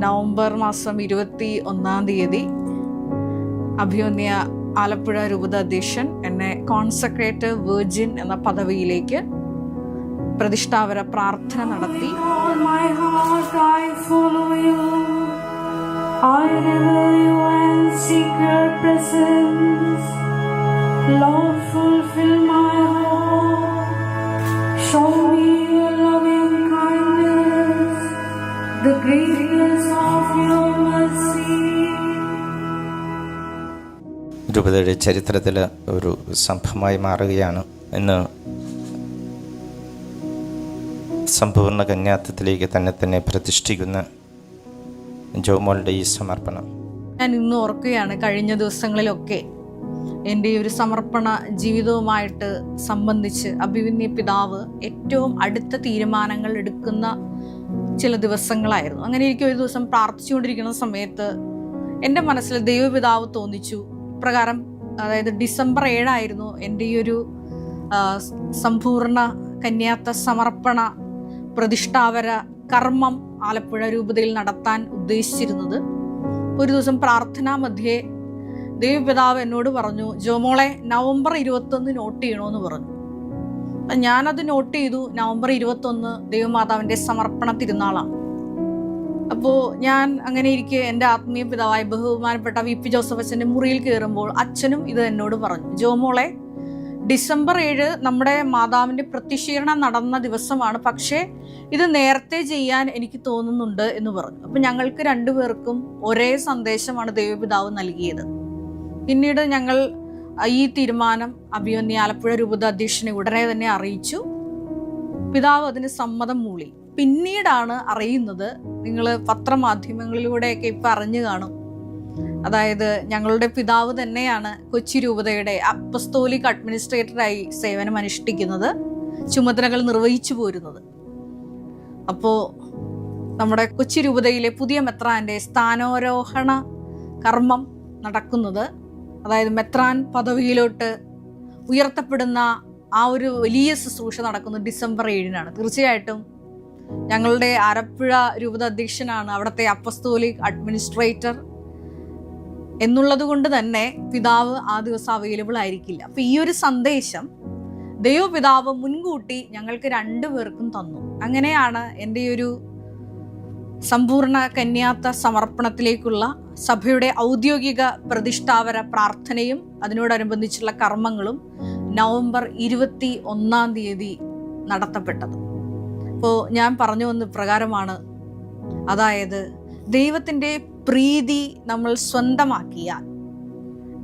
November മാസം ഇരുപത്തി ഒന്നാം തീയതി അഭിമന്യ ആലപ്പുഴ രൂപത അധ്യക്ഷൻ എന്നെ കോൺസെക്രേറ്റ് വെർജിൻ എന്ന പദവിയിലേക്ക് പ്രതിഷ്ഠാപര പ്രാർത്ഥന നടത്തി. Lord, my രൂപതയുടെ ചരിത്രത്തിൽ ഒരു സംഭവമായി മാറുകയാണ് ഇന്ന് സമ്പൂർണ കന്യാത്വത്തിലേക്ക് തന്നെ തന്നെ പ്രതിഷ്ഠിക്കുന്ന ജോമോളുടെ ഈ സമർപ്പണം. ഞാൻ ഇന്ന് ഓർക്കുകയാണ് കഴിഞ്ഞ ദിവസങ്ങളിലൊക്കെ എന്റെ ഈ ഒരു സമർപ്പണ ജീവിതവുമായിട്ട് സംബന്ധിച്ച് അഭിമന്യ പിതാവ് ഏറ്റവും അടുത്ത തീരുമാനങ്ങൾ എടുക്കുന്ന ചില ദിവസങ്ങളായിരുന്നു. അങ്ങനെ എനിക്ക് ഒരു ദിവസം പ്രാർത്ഥിച്ചുകൊണ്ടിരിക്കുന്ന സമയത്ത് എന്റെ മനസ്സിൽ ദൈവപിതാവ് തോന്നിച്ചു. പ്രകാരം അതായത് ഡിസംബർ ഏഴായിരുന്നു എന്റെ ഈ ഒരു സമ്പൂർണ കന്യാത്ത സമർപ്പണ പ്രതിഷ്ഠാവര കർമ്മം ആലപ്പുഴ രൂപതയിൽ നടത്താൻ ഉദ്ദേശിച്ചിരുന്നത്. ഒരു ദിവസം പ്രാർത്ഥനാ മധ്യേ ദേവപിതാവ് എന്നോട് പറഞ്ഞു ജോമോളെ നവംബർ ഇരുപത്തൊന്ന് നോട്ട് ചെയ്യണമെന്ന് പറഞ്ഞു. ഞാനത് നോട്ട് ചെയ്തു നവംബർ ഇരുപത്തൊന്ന് ദേവമാതാവിന്റെ സമർപ്പണ തിരുനാളാണ്. അപ്പോൾ ഞാൻ അങ്ങനെ ഇരിക്കെ എന്റെ ആത്മീയ പിതാവായ ബഹുമാനപ്പെട്ട വി പി ജോസഫ് അച്ഛന്റെ മുറിയിൽ കയറുമ്പോൾ അച്ഛനും ഇത് എന്നോട് പറഞ്ഞു. ജോമോളെ ഡിസംബർ ഏഴ് നമ്മുടെ മാതാവിന്റെ പ്രത്യക്ഷീകരണം നടന്ന ദിവസമാണ്. പക്ഷേ ഇത് നേരത്തെ ചെയ്യാൻ എനിക്ക് തോന്നുന്നുണ്ട് എന്ന് പറഞ്ഞു. അപ്പം ഞങ്ങൾക്ക് രണ്ടുപേർക്കും ഒരേ സന്ദേശമാണ് ദൈവപിതാവ് നൽകിയത്. പിന്നീട് ഞങ്ങൾ ഈ തീരുമാനം അഭിമന്യ ആലപ്പുഴ രൂപത അധ്യക്ഷനെ ഉടനെ തന്നെ അറിയിച്ചു. പിതാവ് അതിന് സമ്മതം മൂളി. പിന്നീടാണ് അറിയുന്നത് നിങ്ങൾ പത്രമാധ്യമങ്ങളിലൂടെയൊക്കെ ഇപ്പം അറിഞ്ഞു കാണും. അതായത് ഞങ്ങളുടെ പിതാവ് തന്നെയാണ് കൊച്ചി രൂപതയുടെ അപ്പസ്തോലിക് അഡ്മിനിസ്ട്രേറ്ററായി സേവനം അനുഷ്ഠിക്കുന്നത് ചുമതലകൾ നിർവഹിച്ചു പോരുന്നത്. അപ്പോൾ നമ്മുടെ കൊച്ചി രൂപതയിലെ പുതിയ മെത്രാന്റെ സ്ഥാനാരോഹണ കർമ്മം നടക്കുന്നത് അതായത് മെത്രാൻ പദവിയിലോട്ട് ഉയർത്തപ്പെടുന്ന ആ ഒരു വലിയ ശുശ്രൂഷ നടക്കുന്നത് ഡിസംബർ ഏഴിനാണ്. തീർച്ചയായിട്ടും ഞങ്ങളുടെ ആലപ്പുഴ രൂപത അധ്യക്ഷനാണ് അവിടുത്തെ അപ്പസ്തോലിക് അഡ്മിനിസ്ട്രേറ്റർ. എന്നുള്ളത് കൊണ്ട് തന്നെ പിതാവ് ആ ദിവസം അവൈലബിൾ ആയിരിക്കില്ല. അപ്പൊ ഈ ഒരു സന്ദേശം ദൈവപിതാവ് മുൻകൂട്ടി ഞങ്ങൾക്ക് രണ്ടുപേർക്കും തന്നു. അങ്ങനെയാണ് എന്റെ ഒരു സമ്പൂർണ കന്യാത്ത സമർപ്പണത്തിലേക്കുള്ള സഭയുടെ ഔദ്യോഗിക പ്രതിഷ്ഠാപര പ്രാർത്ഥനയും അതിനോടനുബന്ധിച്ചുള്ള കർമ്മങ്ങളും നവംബർ ഇരുപത്തി ഒന്നാം തീയതി നടത്തപ്പെട്ടത്. അപ്പോൾ ഞാൻ പറഞ്ഞു വന്ന പ്രകാരമാണ്. അതായത് ദൈവത്തിന്റെ പ്രീതി നമ്മൾ സ്വന്തമാക്കിയാൽ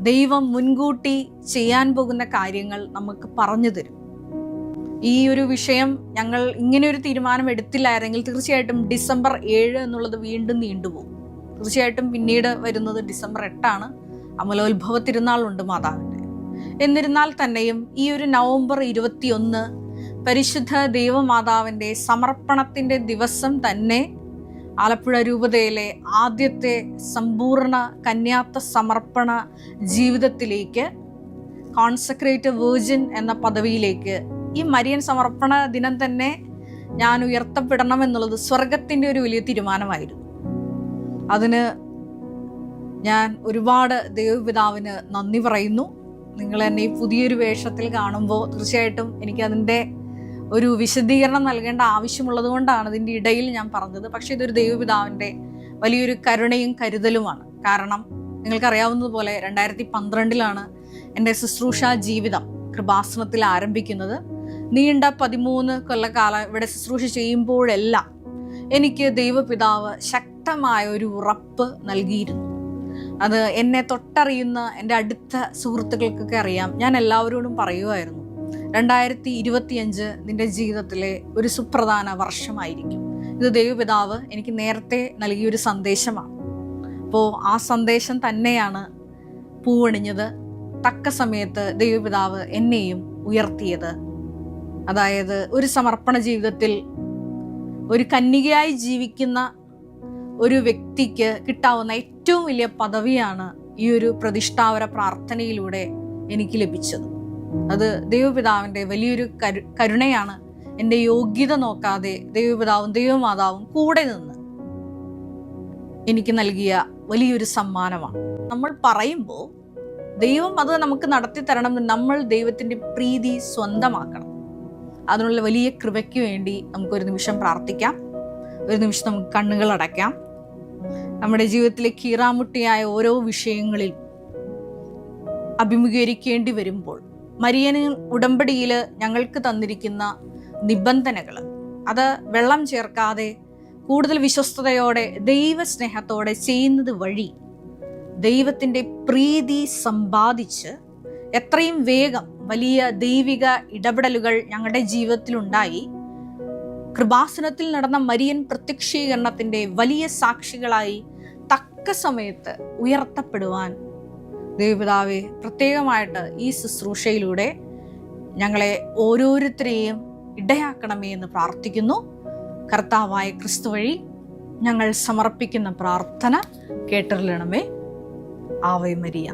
ദൈവം മുൻകൂട്ടി ചെയ്യാൻ പോകുന്ന കാര്യങ്ങൾ നമുക്ക് പറഞ്ഞു തരും. ഈ ഒരു വിഷയം ഞങ്ങൾ ഇങ്ങനെ ഒരു തീരുമാനം എടുത്തില്ലായിരുന്നെങ്കിൽ തീർച്ചയായിട്ടും ഡിസംബർ ഏഴ് എന്നുള്ളത് വീണ്ടും നീണ്ടുപോകും. തീർച്ചയായിട്ടും പിന്നീട് വരുന്നത് ഡിസംബർ എട്ടാണ്. അമലോത്ഭവ തിരുനാളുണ്ട് മാതാവിന്റെ എന്നിരുന്നാൽ തന്നെയും ഈ ഒരു നവംബർ ഇരുപത്തിയൊന്ന് പരിശുദ്ധ ദൈവമാതാവിന്റെ സമർപ്പണത്തിന്റെ ദിവസം തന്നെ ആലപ്പുഴ രൂപതയിലെ ആദ്യത്തെ സമ്പൂർണ കന്യാത്ത സമർപ്പണ ജീവിതത്തിലേക്ക് കോൺസക്രേറ്റ് വേർജിൻ എന്ന പദവിയിലേക്ക് ഈ മരിയൻ സമർപ്പണ ദിനം തന്നെ ഞാൻ ഉയർത്തപ്പെടണം എന്നുള്ളത് സ്വർഗത്തിന്റെ ഒരു വലിയ തീരുമാനമായിരുന്നു. അതിന് ഞാൻ ഒരുപാട് ദൈവപിതാവിന് നന്ദി പറയുന്നു. നിങ്ങൾ എന്നെ ഈ പുതിയൊരു വേഷത്തിൽ കാണുമ്പോൾ തീർച്ചയായിട്ടും എനിക്കതിന്റെ ഒരു വിശദീകരണം നൽകേണ്ട ആവശ്യമുള്ളത് കൊണ്ടാണ് ഇതിന്റെ ഇടയിൽ ഞാൻ പറഞ്ഞത്. പക്ഷെ ഇതൊരു ദൈവപിതാവിന്റെ വലിയൊരു കരുണയും കരുതലുമാണ്. കാരണം നിങ്ങൾക്കറിയാവുന്നതുപോലെ രണ്ടായിരത്തി പന്ത്രണ്ടിലാണ് എന്റെ ശുശ്രൂഷ ജീവിതം കൃപാസനത്തിൽ ആരംഭിക്കുന്നത്. നീണ്ട പതിമൂന്ന് കൊല്ലക്കാലം ഇവിടെ ശുശ്രൂഷ ചെയ്യുമ്പോഴെല്ലാം എനിക്ക് ദൈവപിതാവ് ശക്തമായ ഒരു ഉറപ്പ് നൽകിയിരുന്നു. അത് എന്നെ തൊട്ടറിയുന്ന എന്റെ അടുത്ത സുഹൃത്തുക്കൾക്കൊക്കെ അറിയാം. ഞാൻ എല്ലാവരോടും പറയുമായിരുന്നു രണ്ടായിരത്തി ഇരുപത്തിയഞ്ച് നിന്റെ ജീവിതത്തിലെ ഒരു സുപ്രധാന വർഷമായിരിക്കും. ഇത് ദൈവപിതാവ് എനിക്ക് നേരത്തെ നൽകിയൊരു സന്ദേശമാണ്. അപ്പോൾ ആ സന്ദേശം തന്നെയാണ് പൂവണിഞ്ഞത്. തക്ക സമയത്ത് ദൈവപിതാവ് എന്നെയും ഉയർത്തിയത്. അതായത് ഒരു സമർപ്പണ ജീവിതത്തിൽ ഒരു കന്യകയായി ജീവിക്കുന്ന ഒരു വ്യക്തിക്ക് കിട്ടാവുന്ന ഏറ്റവും വലിയ പദവിയാണ് ഈ ഒരു പ്രതിഷ്ഠാവര പ്രാർത്ഥനയിലൂടെ എനിക്ക് ലഭിച്ചത്. അത് ദൈവപിതാവിന്റെ വലിയൊരു കരു കരുണയാണ്. എന്റെ യോഗ്യത നോക്കാതെ ദൈവപിതാവും ദൈവമാതാവും കൂടെ നിന്ന് എനിക്ക് നൽകിയ വലിയൊരു സമ്മാനമാണ്. നമ്മൾ പറയുമ്പോൾ ദൈവം അത് നമുക്ക് നടത്തി തരണം നമ്മൾ ദൈവത്തിന്റെ പ്രീതി സ്വന്തമാക്കണം. അതിനുള്ള വലിയ കൃപയ്ക്ക് വേണ്ടി നമുക്കൊരു നിമിഷം പ്രാർത്ഥിക്കാം. ഒരു നിമിഷം നമുക്ക് കണ്ണുകൾ അടയ്ക്കാം. നമ്മുടെ ജീവിതത്തിലെ കീറാമുട്ടിയായ ഓരോ വിഷയങ്ങളിൽ അഭിമുഖീകരിക്കേണ്ടി വരുമ്പോൾ മരിയന് ഉടമ്പടിയിൽ ഞങ്ങൾക്ക് തന്നിരിക്കുന്ന നിബന്ധനകൾ അത് വെള്ളം ചേർക്കാതെ കൂടുതൽ വിശ്വസ്തയോടെ ദൈവസ്നേഹത്തോടെ ചെയ്യുന്നത് വഴി ദൈവത്തിന്റെ പ്രീതി സമ്പാദിച്ച് എത്രയും വേഗം വലിയ ദൈവിക ഇടപെടലുകൾ ഞങ്ങളുടെ ജീവിതത്തിലുണ്ടായി. കൃപാസനത്തിൽ നടന്ന മരിയൻ പ്രത്യക്ഷീകരണത്തിന്റെ വലിയ സാക്ഷികളായി തക്ക സമയത്ത് ഉയർത്തപ്പെടുവാൻ ദൈവപിതാവെ പ്രത്യേകമായിട്ട് ഈ ശുശ്രൂഷയിലൂടെ ഞങ്ങളെ ഓരോരുത്തരെയും ഇടയാക്കണമേ എന്ന് പ്രാർത്ഥിക്കുന്നു. കർത്താവായ ക്രിസ്തു വഴി ഞങ്ങൾ സമർപ്പിക്കുന്ന പ്രാർത്ഥന കേട്ടറിലണമേ ആവേ മരിയ.